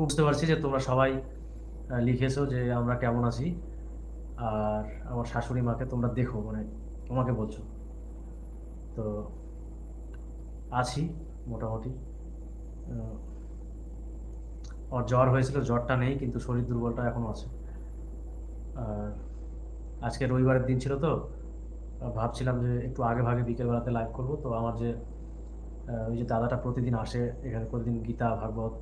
বুঝতে পারছি যে তোমরা সবাই লিখেছো যে আমরা কেমন আছি। আর আমার শাশুড়ি মাকে তোমরা দেখো মানে তোমাকে বলছো। তো আছি মোটামুটি। আমার জ্বর হয়েছিল, জ্বরটা নেই, কিন্তু শরীর দুর্বলটা এখনও আছে। আর আজকে রবিবারের দিন ছিল তো ভাবছিলাম যে একটু আগে ভাগে বিকেলবেলাতে লাইভ করব। তো আমার যে ওই যে দাদাটা প্রতিদিন আসে, এখানে প্রতিদিন গীতা, ভাগবত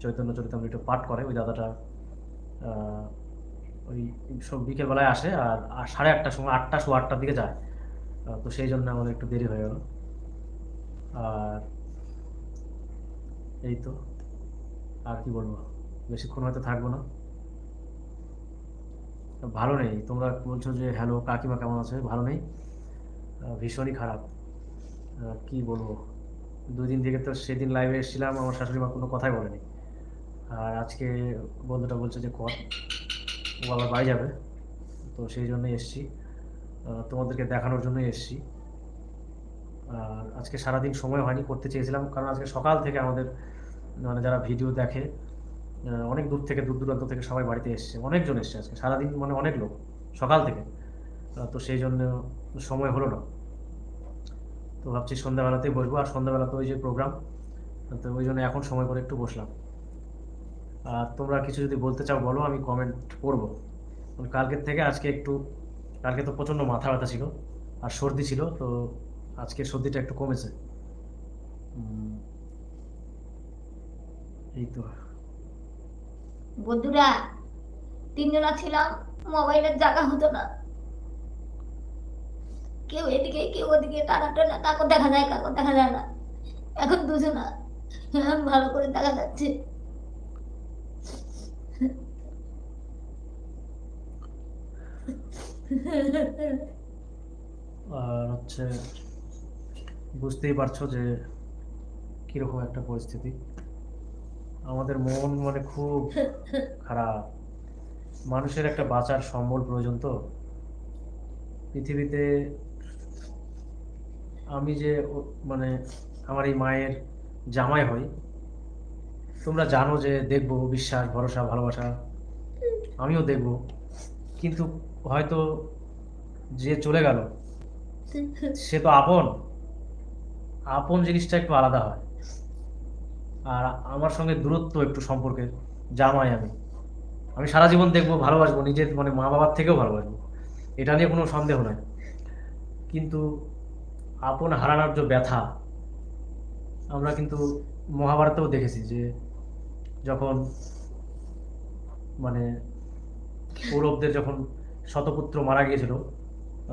চৈতন্য চরিতামৃত পাঠ করে ওই দাদাটা ওই সব বিকেলবেলায় আসে আর সাড়ে আটটার সময়, আটটা, সোয়া আটটার দিকে যায়। তো সেই জন্য আমাদের একটু দেরি হয়ে গেল। আর এই তো, আর কি বলব? বেশিক্ষণ হয়তো থাকব না। ভালো নেই, তোমরা বলছো যে, হ্যালো, কাকিমা কেমন আছে? ভালো নেই। ভীষণই খারাপ। কি বলব? দুই দিন থেকে তো সেদিন লাইভে এসেছিলাম, আমার শাশুড়ি মা কোনো কথাই বলেনি। আর আজকে বন্ধুটা বলছে যে কর, ও আবার বাড়ি যাবে। তো সেই জন্যই এসছি। তোমাদেরকে দেখানোর জন্যই এসছি। আর আজকে সারাদিন সময় হয়নি, করতে চেয়েছিলাম। কারণ আজকে সকাল থেকে আমাদের মানে যারা ভিডিও দেখে অনেক দূর থেকে, দূর দূরান্ত থেকে সবাই বাড়িতে এসছে। অনেকজন এসছে আজকে। সারাদিন মানে অনেক লোক, সকাল থেকে। তো সেই জন্য সময় হলো না। তো ভাবছি সন্ধ্যাবেলাতেই বসবো। আর সন্ধ্যাবেলাতে ওই যে প্রোগ্রাম তো ওই জন্য এখন সময় করে একটু বসলাম। তোমরা কিছু যদি বলতে চাও, বলো, আমি কমেন্ট করব। কালকের থেকে আজকে একটু, কালকে তো প্রচণ্ড মাথা ব্যথা ছিল আর সর্দি ছিল, তো আজকে সর্দিটা একটু কমেছে। এই তো। বন্ধুরা, তিনজনা ছিলাম, মোবাইলের জায়গা হতো না। কেউ এদিকে, কেউ ওদিকে, টানা কাকো দেখা যায়, কাকো দেখা যায় না। এখন দুজনা ভালো করে দেখা যাচ্ছে। আর হচ্ছে বুঝতেই পারছ যে কীরকম একটা পরিস্থিতি। আমাদের মন মানে খুব খারাপ। মানুষের একটা বাঁচার সম্বল প্রয়োজন তো। পৃথিবীতে আমি যে মানে আমার এই মায়ের জামাই হই, তোমরা জানো যে দেখব, বিশ্বাস, ভরসা, ভালোবাসা, আমিও দেখব। কিন্তু হয়তো যে চলে গেল সে তো আপন। আপন জিনিসটা একটু আলাদা হয়। আর আমার সঙ্গে দূরত্ব একটু সম্পর্কে জামাই আমি। আমি সারা জীবন দেখব ভালোবাসবো নিজের মানে মা বাবার থেকেও ভালোবাসবো। এটা নিয়ে কোনো সন্দেহ নাই। কিন্তু আপন হারানোর যে ব্যথা আমরা কিন্তু মহাভারতেও দেখেছি যে যখন মানে কৌরবদের যখন শতপুত্র মারা গিয়েছিল,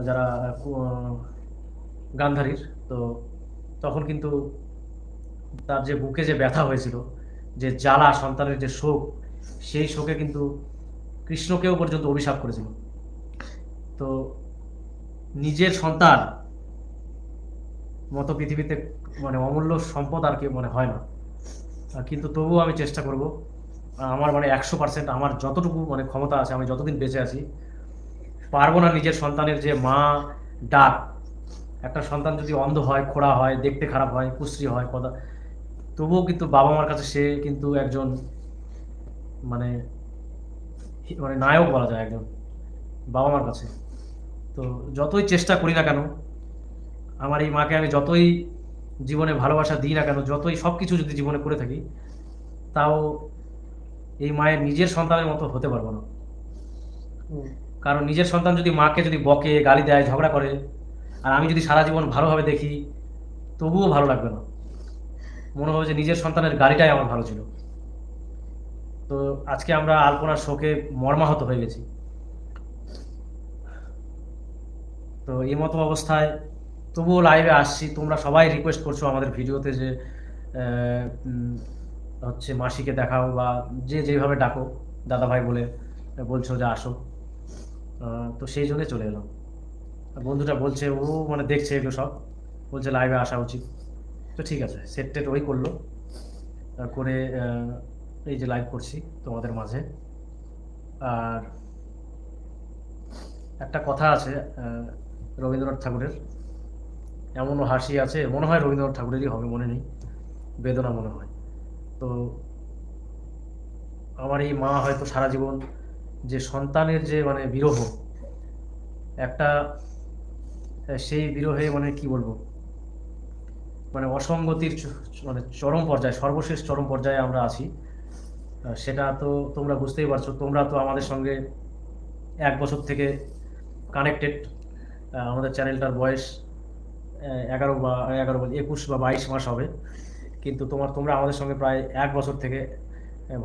যারা, গান্ধারীর। তো তখন কিন্তু তার যে বুকে যে ব্যথা হয়েছিল, যে জ্বালা, সন্তানের যে শোক, সেই শোকে কিন্তু কৃষ্ণকেও পর্যন্ত অভিশাপ করেছিল। তো নিজের সন্তান মতো পৃথিবীতে মানে অমূল্য সম্পদ আর কি মানে হয় না। কিন্তু তবুও আমি চেষ্টা করব, আমার মানে একশো পার্সেন্ট আমার যতটুকু মানে ক্ষমতা আছে, আমি যতদিন বেঁচে আছি পারব না নিজের সন্তানের যে মা ডাক। একটা সন্তান যদি অন্ধ হয়, খোড়া হয়, দেখতে খারাপ হয় কুশ্রী হয় কথা তবুও কিন্তু বাবা মার কাছে সে কিন্তু একজন মানে মানে নায়ক বলা যায় একজন বাবা মার কাছে। তো যতই চেষ্টা করি না কেন, আমার এই মাকে আমি যতই জীবনে ভালোবাসা দিই না কেন, যতই সব কিছু যদি জীবনে করে থাকি, তাও এই মায়ের নিজের সন্তানের মতো হতে পারব না। কারণ নিজের সন্তান যদি মাকে যদি বকে, গালি দেয়, ঝগড়া করে, আর আমি যদি সারা জীবন ভালোভাবে দেখি, তবুও ভালো লাগবে না। মনে হবে যে নিজের সন্তানের গাড়িটাই আমার ভালো ছিল। তো আজকে আমরা আলপনার শোকে মর্মাহত হয়ে গেছি। তো এই মতো অবস্থায় তবুও লাইভে আসছি। তোমরা সবাই রিকোয়েস্ট করছ আমাদের ভিডিওতে যে হচ্ছে মাসিকে দেখাও বা যে যেভাবে ডাকো দাদা ভাই বলে বলছো যে আসো। তো সেই জন্যই চলে এলাম। বন্ধুটা বলছে, ও মানে দেখছে এগুলো সব। বলছে লাইভে আসা উচিত। তো ঠিক আছে সেট টেট ওই করল। করে এই যে লাইভ করছি তোমাদের মাঝে। আর একটা কথা আছে রবীন্দ্রনাথ ঠাকুরের। এমনও হাসি আছে, মনে হয় রবীন্দ্রনাথ ঠাকুরেরই হবে, মনে নেই। বেদনা মনে হয়। তো আমার এই মা হয়তো সারা জীবন যে সন্তানের যে মানে বিরহ, একটা সেই বিরহে মানে কি বলব? মানে অসঙ্গতির মানে চরম পর্যায়ে, সর্বশেষ চরম পর্যায়ে আমরা আছি। সেটা তো তোমরা বুঝতেই পারছ, তোমরা তো আমাদের সঙ্গে এক বছর থেকে কানেক্টেড আমাদের চ্যানেলটার বয়স এগারো বা, এগারো একুশ বা বাইশ মাস হবে। কিন্তু তোমার, তোমরা আমাদের সঙ্গে প্রায় এক বছর থেকে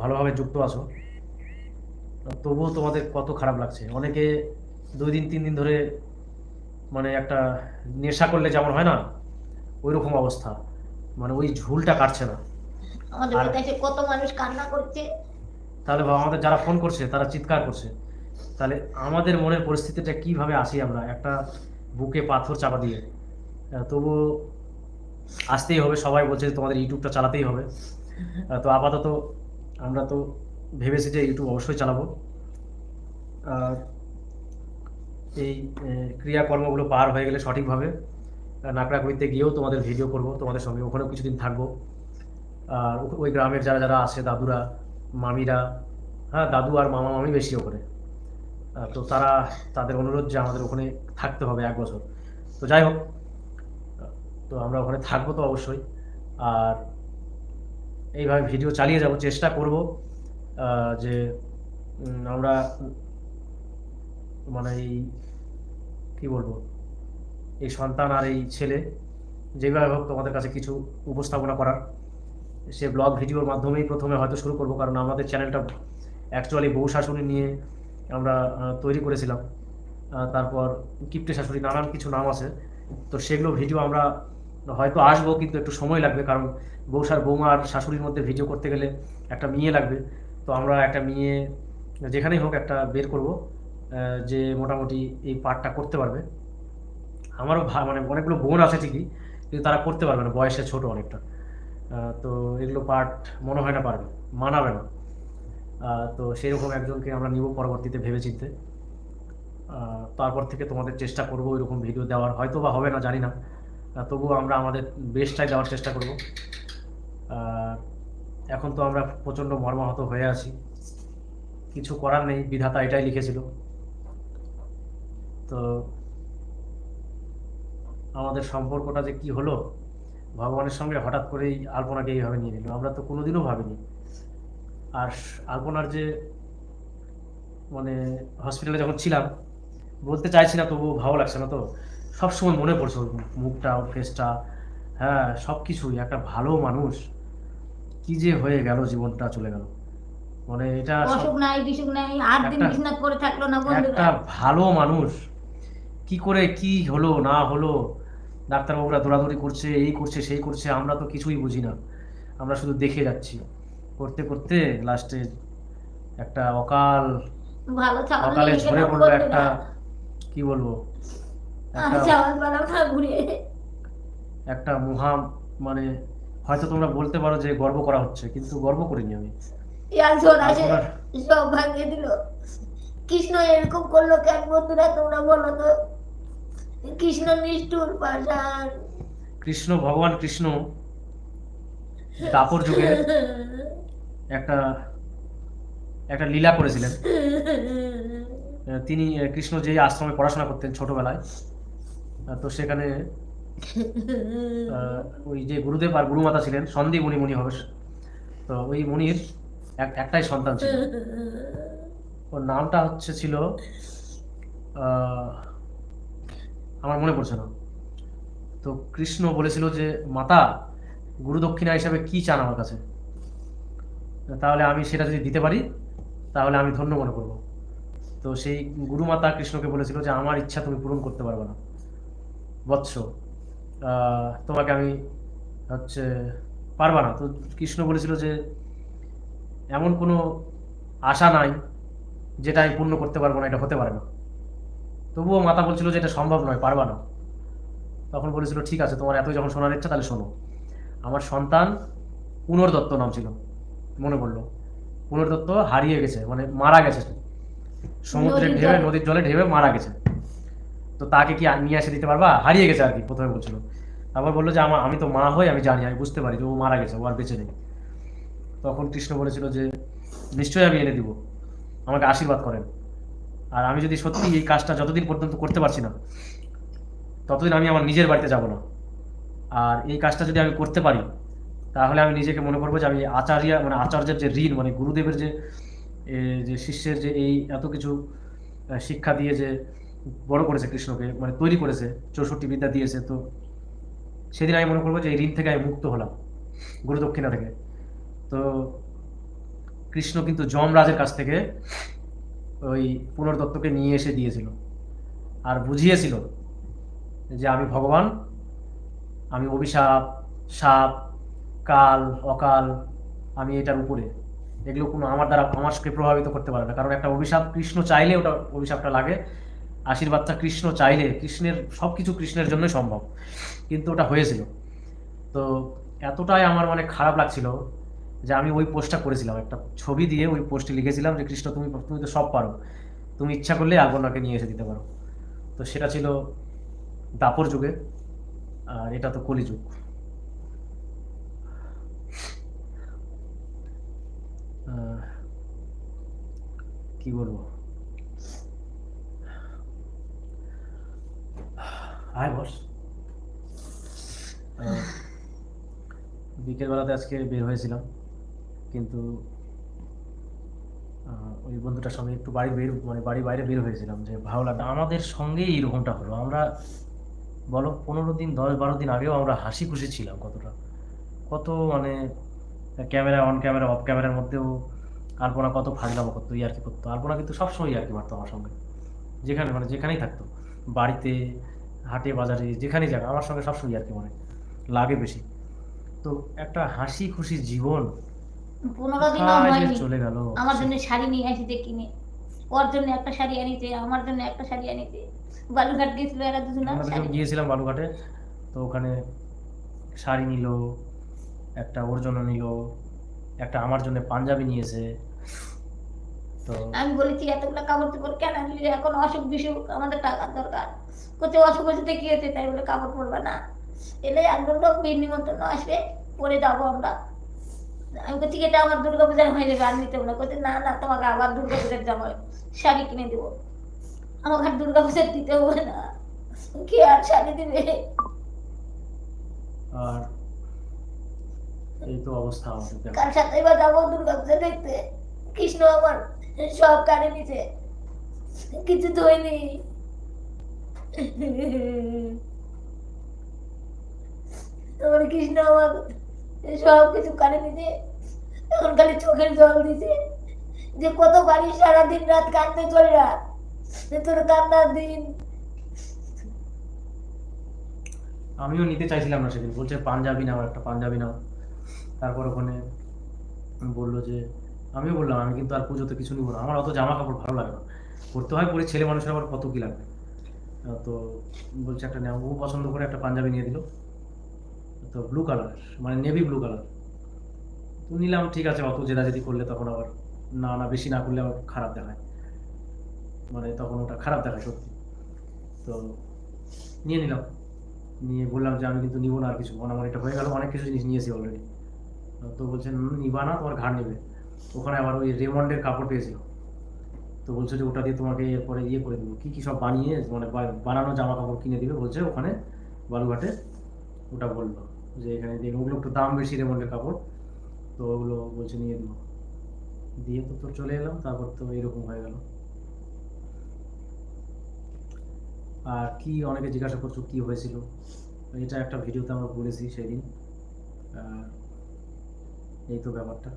ভালোভাবে যুক্ত আছো। তবুও তোমাদের কত খারাপ লাগছে? অনেকে দুই দিন তিন দিন ধরে মানে একটা নেশা করলে যেমন হয় না ওই রকম অবস্থা। মানে ওই ঝুলটা কাটছে না। আমাদের আর- কত মানুষ কান্না করছে। তাহলে আমাদের যারা ফোন করছে তারা চিৎকার করছে। তাহলে আমাদের মনের পরিস্থিতিটা কীভাবে আসি আমরা? একটা বুকে পাথর চাপা দিয়ে। তবু আসতেই হবে। সবাই বলছে তোমাদের ইউটিউবটা চালাতেই হবে। তো আপাতত আমরা তো ভেবেছি যে ইউটিউব অবশ্যই চালাবো। আর এই ক্রিয়াকর্মগুলো পার হয়ে গেলে সঠিকভাবে নাকড়াকুড়িতে গিয়েও তোমাদের ভিডিও করব, তোমাদের সঙ্গে ওখানেও কিছুদিন থাকব। আর ওই গ্রামের যারা যারা আছে, দাদুরা, মামিরা হ্যাঁ দাদু আর মামা, মামি বেশি ওখানে। তো তারা, তাদের অনুরোধ যে আমাদের ওখানে থাকতে হবে এক বছর। তো যাই হোক, তো আমরা ওখানে থাকব তো অবশ্যই। আর এইভাবে ভিডিও চালিয়ে যাব, চেষ্টা করব। যে আমরা মানে এই, কি বলব, এই সন্তান আর এই ছেলে যেভাবে হোক তোমাদের কাছে কিছু উপস্থাপনা করার, সে ব্লগ ভিডিওর মাধ্যমেই প্রথমে হয়তো শুরু করব, কারণ আমাদের চ্যানেলটা অ্যাকচুয়ালি বউ শাশুড়ি নিয়ে আমরা তৈরি করেছিলাম। তারপর কিপ্টে শাশুড়ি নানান কিছু নাম আছে, তো সেগুলো ভিডিও আমরা হয়তো আসব, কিন্তু একটু সময় লাগবে, কারণ বউ শার বৌমা আর শাশুড়ির মধ্যে ভিডিও করতে গেলে একটা মেয়ে লাগবে। তো আমরা একটা মেয়ে যেখানেই হোক একটা বের করব যে মোটামুটি এই পার্টটা করতে পারবে। আমারও মানে অনেকগুলো বোন আছে ঠিকই, কিন্তু তারা করতে পারবে না, বয়সে ছোট অনেকটা। তো এগুলো পার্ট মনে হয় না পারবে, মানাবে না। তো সেই রকম একজনকে আমরা নিব পরবর্তীতে ভেবে চিনতে তারপর থেকে তোমাদের চেষ্টা করব ওই রকম ভিডিও দেওয়ার, হয়তো বা হবে না, জানি না। তবুও আমরা আমাদের বেস্টটাই দেওয়ার চেষ্টা করব। এখন তো আমরা প্রচণ্ড মর্মাহত হয়ে আছি। কিছু করার নেই, বিধাতা এটাই লিখেছিল। তো আমাদের সম্পর্কটা যে কি হলো, ভগবানের সঙ্গে হঠাৎ করেই আলপনাকে এইভাবে নিয়ে নিল। আমরা তো কোনোদিনও ভাবিনি। আর আলপনার যে মানে হসপিটালে যখন ছিলাম, বলতে চাইছি না তবু ভালো লাগছে না তো। সবসময় মনে পড়ছে মুখটা ফেসটা হ্যাঁ সব কিছুই একটা ভালো মানুষ। কি যে হয়ে গেল জীবনটা চলে গেল। মানে এটা অসুখ নাই বিসুখ নাই আট দিন বিছনাথ করে থাকল না একটা ভালো মানুষ। কি করে কি হলো না হলো? ডাক্তারবাবুরা দৌড়াদৌড়ি করছে এই করছে সেই করছে আমরা তো কিছুই বুঝি না। আমরা শুধু দেখে যাচ্ছি। করতে করতে লাস্টে একটা অকাল অকালে ঝরে পড়ল একটা কি বলব? একটা মহা মানে হয়তো তোমরা বলতে পারো যে গর্ব করা হচ্ছে কিন্তু গর্ব করিনি আমি। ভাঙিয়ে দিল। কৃষ্ণ এরকম করল কেন বন্ধুরা? তোমরা বলো তো। কৃষ্ণ নিষ্ঠুর কৃষ্ণ ভগবান কৃষ্ণ দাপর যুগে একটা একটা লীলা করেছিলেন। তিনি কৃষ্ণ যেই আশ্রমে পড়াশোনা করতেন ছোটবেলায় তো সেখানে ওই যে গুরুদেব আর গুরুমাতা ছিলেন, সন্দীপ মুনি মুনি হবে তো ওই মুনির একটাই সন্তান ছিল। ওর নামটা হচ্ছে ছিল আমার মনে পড়ছে না। তো কৃষ্ণ বলেছিল যে, মাতা গুরু দক্ষিণা হিসাবে কি চান আমার কাছে? তাহলে আমি সেটা যদি দিতে পারি, তাহলে আমি ধন্য মনে করব। তো সেই গুরুমাতা কৃষ্ণকে বলেছিল যে, আমার ইচ্ছা তুমি পূরণ করতে পারবে না। বৎস তোমাকে আমি হচ্ছে পারবা না। তো কৃষ্ণ বলেছিল যে এমন কোনো আশা নাই যেটা আমি পূর্ণ করতে পারব না এটা হতে পারে না। তবুও মাতা বলছিল যে এটা সম্ভব নয় পারবা না। তখন বলেছিল ঠিক আছে তোমার এত যখন শোনার ইচ্ছা তাহলে শোনো। আমার সন্তান পুনর্দত্ত নাম ছিল মনে পড়ল। পুনর্দত্ত হারিয়ে গেছে মানে মারা গেছে। সমুদ্রে ঢেবে নদীর জলে ঢেবে মারা গেছে। তো তাকে কি নিয়ে এসে দিতে পারবা? হারিয়ে গেছে আর কি, প্রথমে বলছিল। তারপর বলল যে, আমার আমি তো মা হই, আমি জানি, আমি বুঝতে পারি যে ও মারা গেছে, ও আর বেঁচে নেই। তখন কৃষ্ণ বলেছিল যে, নিশ্চয়ই আমি এনে দিব। আমাকে আশীর্বাদ করেন। আর আমি যদি সত্যি এই কাজটা যতদিন পর্যন্ত করতে পারছি না, ততদিন আমি আমার নিজের বাড়িতে যাব না। আর এই কাজটা যদি আমি করতে পারি, তাহলে আমি নিজেকে মনে করব যে আমি আচার্য মানে আচার্যের যে ঋণ মানে গুরুদেবের যে যে শিষ্যের যে এই এত কিছু শিক্ষা দিয়ে যে বড় করেছে কৃষ্ণকে মানে তৈরি করেছে, চৌষট্টি বিদ্যা দিয়েছে। তো সেদিন আমি মনে করব যে এই ঋণ থেকে আমি মুক্ত হলাম গুরু দক্ষিণা থেকে। তো কৃষ্ণ কিন্তু যমরাজের কাছ থেকে ওই পুনর্দত্তকে নিয়ে এসে দিয়েছিল আর বুঝিয়েছিল যে আমি ভগবান, আমি অভিশাপ, সাপ, কাল, অকাল, আমি এটার উপরে। এগুলো কোনো আমার দ্বারা আমাকে প্রভাবিত করতে পারে না। কারণ একটা অভিশাপ কৃষ্ণ চাইলে ওটা অভিশাপটা লাগে আশীর্বাদটা কৃষ্ণ চাইলে, কৃষ্ণের সব কিছু কৃষ্ণের জন্যই সম্ভব। কিন্তু ওটা হয়েছিল। তো এতটাই আমার মানে খারাপ লাগছিল যে আমি ওই পোস্টটা করেছিলাম। একটা ছবি দিয়ে ওই পোস্টে লিখেছিলাম যে, কৃষ্ণ, তুমি তুমি তো সব পারো। তুমি ইচ্ছা করলে আগনাকে নিয়ে এসে দিতে পারো। তো সেটা ছিল দাপর যুগে, আর এটা তো কলিযুগ। কি বলব? আয় বস বিকেলবেলাতে আজকে বের হয়েছিলাম কিন্তু ওই বন্ধুটার সঙ্গে একটু বাড়ি বের মানে বাড়ি বাইরে বের হয়েছিলাম যে ভালো লাগে আমাদের সঙ্গেই এরকমটা হলো। আমরা বলো পনেরো দিন দশ বারো দিন আগেও আমরা হাসি খুশি ছিলাম কতটা। কত মানে ক্যামেরা অন ক্যামেরা অফ ক্যামেরার মধ্যেও আলপনা কত ফাজলামো করতো ইয়ার্কি করতো। আলপনা কিন্তু সবসময় ইয়ার্কি মারতো আমার সঙ্গে। যেখানে মানে যেখানেই থাকতো। বাড়িতে হাটে বাজারে যেখানেই যাক আমার সঙ্গে সবসময় ইয়ার্কি মানে লাগে বেশি। তো একটা হাসি খুশি জীবন পনেরো হয়নি। চলে গেল। আমার জন্য শাড়ি নিয়ে আসিতে কিনে। ওর জন্য একটা শাড়ি আনিতে আমার জন্য একটা শাড়ি আনিতে বালুঘাট গেছিল এরা দুজন গিয়েছিলাম বালুঘাটে তো ওখানে শাড়ি নিল একটা ওর জন্য নিল একটা আমার জন্য পাঞ্জাবি নিয়েছে। আমি বলেছি এতগুলো কাপড় চোপড় কেন আনলি? এখন অসুখ বিসুখ আমাদের টাকার দরকার। কোথাও অসুখ হচ্ছে কি হয়েছে? তাই বলে কাপড় পরবে না। এলে একদম লোক নিমন্ত্রণ আসবে পরে যাব আমরা। আমি বলছি এটা আমার দুর্গা পূজার হয়ে যাবে আর নিতে না। না না তোমাকে আবার দুর্গা পূজার জামা শাড়ি কিনে দেবো। আমাকে আর দুর্গা পূজার দিতে হবে না। কে আর শাড়ি দিবে? আর এই তো অবস্থা আমাদের। কাল সাথে যাব দুর্গা পূজা দেখতে। কৃষ্ণ আমার সব কানে নিছে কিছু তো হয়নি আমার কৃষ্ণ আমার সব কিছু কানে নিছে এখন খালি চোখের জল দিছে। যে কত বাড়ি সারাদিন রাত কাঁদতে চলে রাত তোর কান্নার দিন। আমিও নিতে চাইছিলাম না সেদিন। বলছে পাঞ্জাবি নাও, একটা পাঞ্জাবি নাও। তারপর ওখানে বলল যে আমিও বললাম আমি কিন্তু আর পুজোতে কিছু নিবো না। আমার অত জামা কাপড় ভালো লাগে না। পরতে হয় পরে ছেলে মানুষের আবার কত কি লাগবে? তো বলছে একটা নেও। ও পছন্দ করে একটা পাঞ্জাবি নিয়ে দিল। তো ব্লু কালার মানে নেভি ব্লু কালার তো নিলাম ঠিক আছে অত জেদাজেদি করলে তখন আবার না না বেশি না করলে আবার খারাপ দেখায়। মানে তখন ওটা খারাপ দেখায় সত্যি। তো নিয়ে নিলাম। নিয়ে বললাম যে আমি কিন্তু নিবো না আর কিছু। আমার এটা হয়ে গেল অনেক কিছু জিনিস নিয়েছি অলরেডি তো বলছে "হুম, নিবা না তোমার ঘাড় নেবে। ওখানে আবার ওই রেমন্ডের কাপড় পেয়েছিল। তো বলছে যে ওটা দিয়ে তোমাকে এরপরে ইয়ে করে দেবো। কী কী সব বানিয়ে মানে বানানো জামা কাপড় কিনে দিবে বলছে ওখানে বালুঘাটে ওটা বলল যে এখানে দিয়ে ওগুলো একটু দাম বেশি রেমন্ডের কাপড়। তো ওগুলো বলছে নিয়ে দিবো দিয়ে তো তোর চলে এলাম, তারপর তো এরকম হয়ে গেল। আর কি অনেকে জিজ্ঞাসা করছ কি হয়েছিল? এটা একটা ভিডিওতে আমরা বলেছি সেদিন। আর এই তো ব্যাপারটা।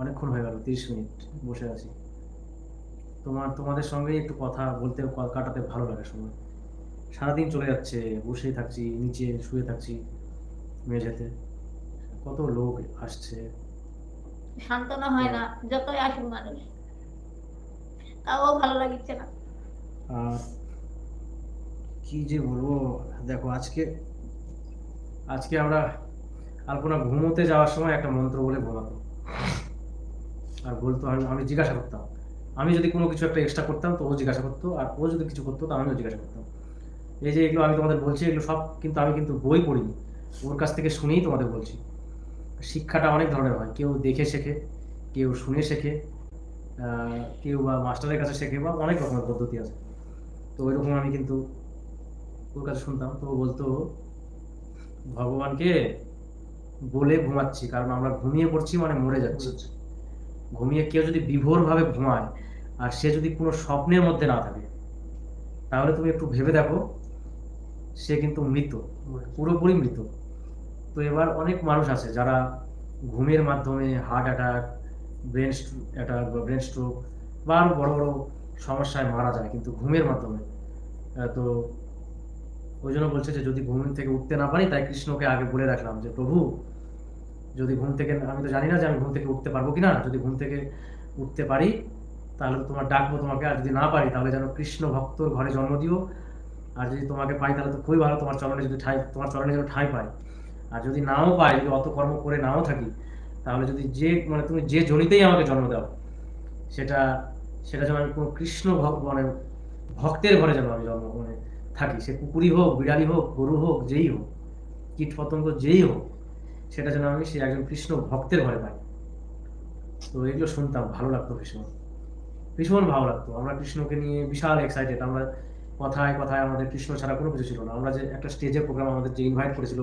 অনেকক্ষণ হয়ে গেল তিরিশ মিনিট বসে আছি। তোমার তোমাদের সঙ্গে একটু কথা বলতে কাটাতে ভালো লাগে সময়। সারাদিন চলে যাচ্ছে বসেই থাকছি নিচে শুয়ে থাকছি মেঝেতে। কত লোক আসছে। সান্ত্বনা হয় না যতই আসুক মানুষ তাও ভালো লাগিচ্ছে না। কি যে বলব দেখো আজকে আজকে আমরা আলপনা ঘুমোতে যাওয়ার সময় একটা মন্ত্র বলে ঘুমাতো আর বলতো আমি আমি জিজ্ঞাসা করতাম। আমি যদি কোনো কিছু একটা এক্সট্রা করতাম, তো ও জিজ্ঞাসা করতো, আর ও যদি কিছু করতো, তো আমিও জিজ্ঞাসা করতাম। এই যে এগুলো আমি তোমাদের বলছি, এগুলো সব কিন্তু আমি কিন্তু বই পড়িনি। ওর কাছ থেকে শুনেই তোমাদের বলছি। শিক্ষাটা অনেক ধরনের হয়। কেউ দেখে শেখে, কেউ শুনে শেখে কেউ বা মাস্টারের কাছে শেখে, বা অনেক রকমের পদ্ধতি আছে। তো ওইরকম আমি কিন্তু ওর কাছে শুনতাম। তো বলতো, ভগবানকে বলে ঘুমাচ্ছি, কারণ আমরা ঘুমিয়ে পড়ছি মানে মরে যাচ্ছি। ঘুমিয়ে কেউ যদি বিভোরভাবে ঘুমায় আর সে যদি কোনো স্বপ্নের মধ্যে না থাকে, তাহলে তুমি একটু ভেবে দেখো, সে কিন্তু মৃত পুরোপুরি মৃত তো এবার অনেক মানুষ আছে যারা ঘুমের মাধ্যমে হার্ট অ্যাটাক ব্রেন অ্যাটাক বা ব্রেন স্ট্রোক বা আরও বড় বড় সমস্যায় মারা যায় কিন্তু ঘুমের মাধ্যমে। তো ওই জন্য বলছে যে যদি ঘুম থেকে উঠতে না পারি, তাই কৃষ্ণকে আগে বলে রাখলাম যে, প্রভু যদি ঘুম থেকে, আমি তো জানি না যে আমি ঘুম থেকে উঠতে পারব কিনা। যদি ঘুম থেকে উঠতে পারি, তাহলে তো তোমার ডাকবো তোমাকে, আর যদি না পারি, তাহলে যেন কৃষ্ণ ভক্তর ঘরে জন্ম দিও। আর যদি তোমাকে পাই, তাহলে তো খুবই ভালো তোমার চরণে যদি ঠাই, তোমার চরণে যেন ঠাঁই পাই। আর যদি নাও পাই, যদি অত কর্ম করে নাও থাকি, তাহলে যদি যে মানে তুমি যে জনিতেই আমাকে জন্ম দাও, সেটা সেটা যেন আমি কোনো কৃষ্ণ মানে ভক্তের ঘরে যেন আমি জন্ম মানে থাকি। সে কুকুরই হোক বিড়ালি হোক, গরু হোক, যেই হোক কীট পতঙ্গ যেই হোক সেটা যেন আমি সেই একজন কৃষ্ণ ভক্তের ঘরে পাই। তো এগুলো শুনতাম, ভালো লাগতো ভীষণ। ভীষণ ভালো লাগতো। আমরা কৃষ্ণকে নিয়ে বিশাল এক্সাইটেড আমরা কথায় কথায় আমাদের কৃষ্ণ ছাড়া কোনো কিছু ছিল না। আমরা যে একটা স্টেজে প্রোগ্রাম আমাদের যে ইনভাইট করেছিল